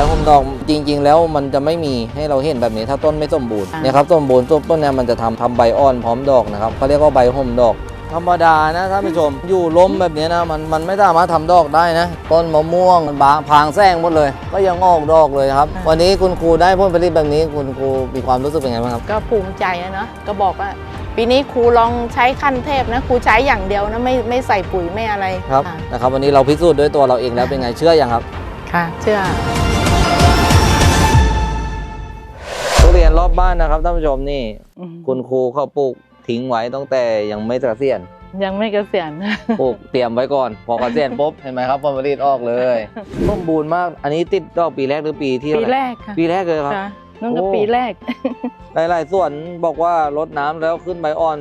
ดอกจริง ๆ แล้วมันจะไม่มีให้เราเห็นแบบนี้ถ้าต้นไม่สมบูรณ์อ่าเนี่ยครับสมบูรณ์ต้นต้นเนี่ยมันจะทำทำใบอ่อนพร้อมดอกนะครับเขาเรียกว่าใบห่มดอก ธรรมดานะท่านผู้ชมอยู่ล้มแบบนี้นะมันมันไม่สามารถทำดอกได้นะต้นมะม่วงมันบางพางแซงหมดเลย ก็ยังออกดอกเลยครับ วันนี้คุณครูได้ผลผลิตแบบนี้คุณครูมีความรู้สึกเป็นไงบ้างครับก็ภูมิใจนะเนาะก็บอกว่าปีนี้ครูลองใช้ขั้นเทพนะครูใช้อย่างเดียวนะไม่ไม่ใส่ปุ๋ยไม่อะไรครับะนะครับ วันนี้เราพิสูจน์ด้วยตัวเราเองแล้วเป็นไงเชื่อยังครับ ค่ะ เชื่อ ทุเรียนรอบบ้านนะครับท่านผู้ชมนี่ อืมคุณครูเขาปลูกทิ้งไว้ตั้งแต่ยังไม่เกษียณยังไม่เกษียณ ปลูกเตรียมไว้ก่อน พอเกษียณปุ๊บเห็นไหมครับผลผลิตออกเลยสมบูรณ์มาก อันนี้ติดดอกปีแรกหรือปีที่ปีเท่าไหแรร่กค่ะปีแรกเลยครับ ค่ะนั่นก็โอ้ ปีแรก หลาย ๆ ส่วนบอกว่ารดน้ำแล้วขึ้นใบอ่อน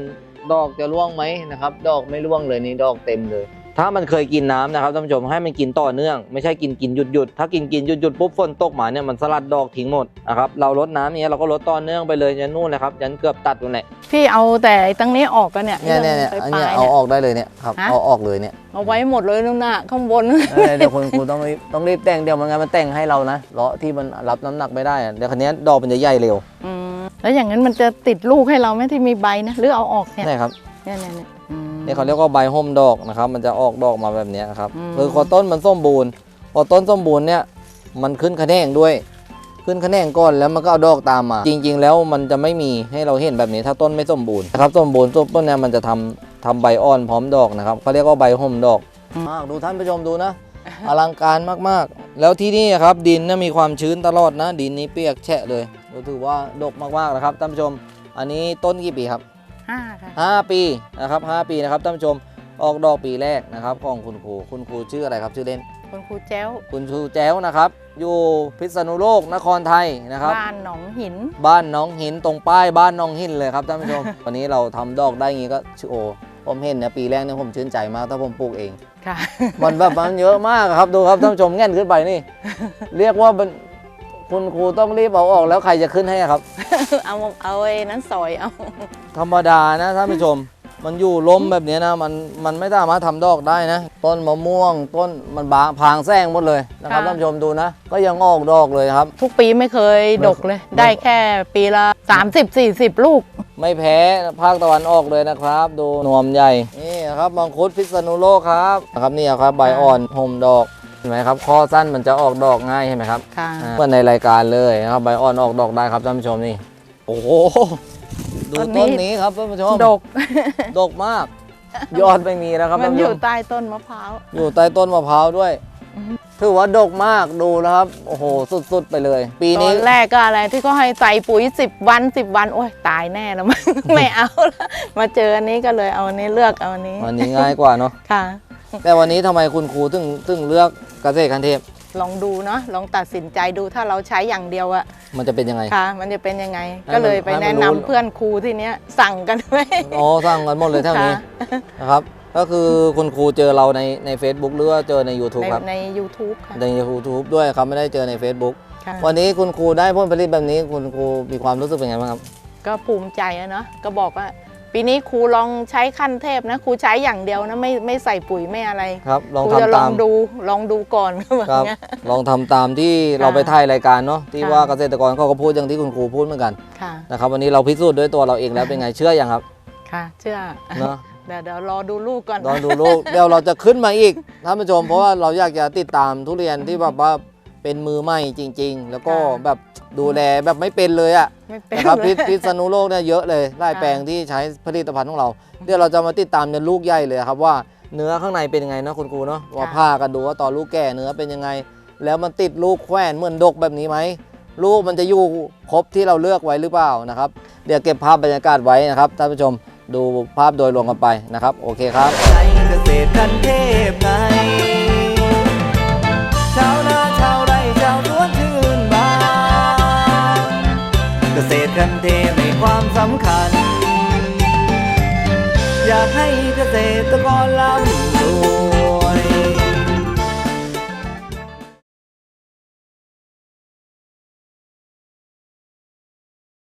ดอกจะร่วงไหมนะครับ ดอกไม่ร่วงเลยนี่ดอกเต็มเลย ถ้ามันเคยกินน้ำนะครับท่านผู้ชมให้มันกินต่อเนื่องไม่ใช่กินกินหยุดหยุดถ้ากินกินหยุดหยุดปุ๊บฝนตกมาเนี่ยมันสลัดดอกทิ้งหมดนะครับเราลดน้ำอย่างเนี้ยเราก็ลดต่อเนื่องไปเลยยันนู่นนะครับยันเกือบตัดตรงไหนพี่เอาแต่ไอ้ตั้งนี้ออกกันเนี่ยเนี่ยเนี่ยเนี่ยปลาอันยเนี้ยๆเอาเนี่ยออกได้เลยเนี่ยครับฮะเอาออกเลยเนี่ยเอาไว้หมดเลยนู่นน่ะข้างบนเออเดี๋ยวคุณครูต้องรีบต้องรีบแต่งเดี๋ยวมันไงมันแต่งให้เรานะเลาะที่มันรับน้ำหนักไม่ได้อะเดี๋ยวคันนี้ยดอกมันจะใหญ่เร็วอืมแล้วอย่างนั้นมันจะติดลูกให้เราไหมที่มีใบนะหรือเอาออกเนี่ยนี่ครับเนี่ยเนี่ยเนี่ยอืมนี่เขาเรียกว่าใบห่มดอกนะครับ มันจะออกดอกมาแบบเนี้ยครับอืมคือพอต้นมันสมบูรณ์พอต้นสมบูรณ์เนี่ยมันขึ้นคะแนงด้วย ขึ้นคะแนงก่อนแล้วมันก็เอาดอกตามมา จริง ๆ แล้วมันจะไม่มีให้เราเห็นแบบนี้ถ้าต้นไม่สมบูรณ์นะครับสมบูรณ์ต้นเนี่ยมันจะทำทำใบอ่อนพร้อมดอกนะครับเขาเรียกว่าใบห่มดอกมากดูท่านผู้ชมดูนะ อลังการมากๆ แล้วที่นี่ครับดินเนี่ยมีความชื้นตลอดนะ ดินนี้เปียกแฉะเลยก็ถือว่าดกมากๆนะครับท่านผู้ชม อันนี้ต้นกี่ปีครับ ห้าค่ะ5 ปีนะครับ5ปีนะครับท่านผู้ชมออกดอกปีแรกนะครับ ของคุณครูคุณครูชื่ออะไรครับชื่อเล่น คุณครูแจ้วคุณครูแจ้วนะครับ อยู่พิษณุโลกนครไทยนะครับ บ้านหนองหิน บ้านหน้องหินตรงป้ายบ้านหน้องหินเลยครับท่านผู้ชม วันนี้เราทำดอกได้อย่างงี้ก็ชื่อโอ ผมเห็นเนี่ยปีแรกเนี่ยผมชื่นใจมากถ้าผมปลูกเอง ค่ะ มันแบบมันเยอะมากครับดูครับท่านผู้ชมแง่นขึ้นไปนี่ เรียกว่ามัน คุณครูต้องรีบเอาออกแล้วใครจะขึ้นให้ครับ เอาเอาไอ้นั้นซอยเอา ธรรมดานะท่านผู้ชม มันอยู่ล้มแบบนี้นะ มันมันไม่สามารถทำดอกได้นะ ต้นมะม่วง ต้นมันบางพางแซงหมดเลยนะครับท่านผู้ชมดูนะ ก็ยังออกดอกเลยครับ ทุกปีไม่เคยดกเลย ไม่ ได้แค่ปีละ 30 40 ลูก ไม่แพ้ภาคตะวันออกเลยนะครับ ดูนวมใหญ่นี่ครับมังคุดพิษณุโลกครับนะครับนี่ครับใบอ่อนห่มดอกเห็นไหมครับข้อสั้นมันจะออกดอกง่ายเห็นไหมครับค่ะอ่าเหมือนในรายการเลยนะครับใบอ่อนออกดอกได้ครับท่านผู้ชมนี่ โอ้โหดูต้นนี้ ต้นนี้ครับท่านผู้ชมดก ดกมาก ยอดไม่มีแล้วครับมัท่านนอผู้ชยู่มใต้ต้นมะพร้าว อยู่ใต้ต้นมะพร้าวด้วยอือฮึถือว่าดกมากดูนะครับ โอ้โหสุดๆไปเลย ปีตนี้อนแรกก็อะไรที่เขาให้ใส่ปุ๋ย 10 วัน 10 วัน โอ้ยตายแน่แล้วมั้ง ไม่เอาแล้วมาเจออันนี้ก็เลยเอาอันนี้เลือกเอาอันนี้วันนี้ง่ายกว่าเนาะ ค่ะ แต่วันนี้ทำไมคุณครูถึงถึงเลือกเกษตรคันเทพลองดูเนาะลองตัดสินใจดูถ้าเราใช้อย่างเดียวอะมันจะเป็นยังไง ค่ะ มันจะเป็นยังไง ให้มันก็เลยไปให้มันแนะนำรู้ เพื่อนครูที่เนี้ยสั่งกันไว้ อ๋อสร้างกันหมดเลยเท่านี้ค่ะ นะครับ ก็คือคุณครูเจอเราในใน Facebook หรือว่าเจอใน YouTube ในครับ ใน YouTube ค่ะใน YouTube ด้วยครับไม่ได้เจอใน Facebook ค่ะวันนี้คุณครูได้ผลผลิตแบบนี้คุณครูมีความรู้สึกเป็นไงบ้างครับ ก็ภูมิใจอะเนาะก็บอกว่า ปีนี้ครูลองใช้ขั้นเทพนะครูใช้อย่างเดียวนะไม่ไม่ใส่ปุ๋ยไม่อะไรครับลองครูจะทำลอตางม ดูลองดูก่อนก็แบบครับเนี้ย ลองทำตามที่เราไปถ่ายรายการเนาะที่ค่ะ ว่าเกษตรกรเขาก็พูดอย่างที่คุณครูพูดเหมือนกันค่ะนะครับวันนี้เราพิสูจน์ด้วยตัวเราเองแล้วเป็นไงเชื่อยังครับค่ะ เชื่อเนาะเดี๋ยวเดี๋ยวรอดูลูกก่อน ลองดูลูกเดี๋ยวเราจะขึ้นมาอีกท่านผู้ชมเพราะว่าเราอยากจะติดตามทุเรียนที่แบบว่า เป็นมือใหม่จริง ๆ แล้วก็แบบดูแลแบบไม่เป็นเลยอะไม่เป็นนะครับเลพิยษพิษณุโลกเนี่ยเยอะเลยไล่ค่ะ แปลงที่ใช้ผลิตภัณฑ์ของเรา เดี๋ยวเราจะมาติดตามในลูกใหญ่เลยครับว่าเนื้อข้างในเป็นยังไงเนาะคุณครูเนาะว่าผ้ากันดูว่าตอนลูกแก่เนื้อเป็นยังไง แล้วมันติดลูกแขวนเหมือนดกแบบนี้ไหมลูกมันจะอยู่ครบที่เราเลือกไว้หรือเปล่านะครับ เดี๋ยวเก็บภาพบรรยากาศไว้นะครับท่านผู้ชมดูภาพโดยรวมกันไปนะครับ โอเคครับ ใจเกษตรกันเทพไงชาวนา กันเทให้ความสำคัญ อยากให้เกษตรกรลำ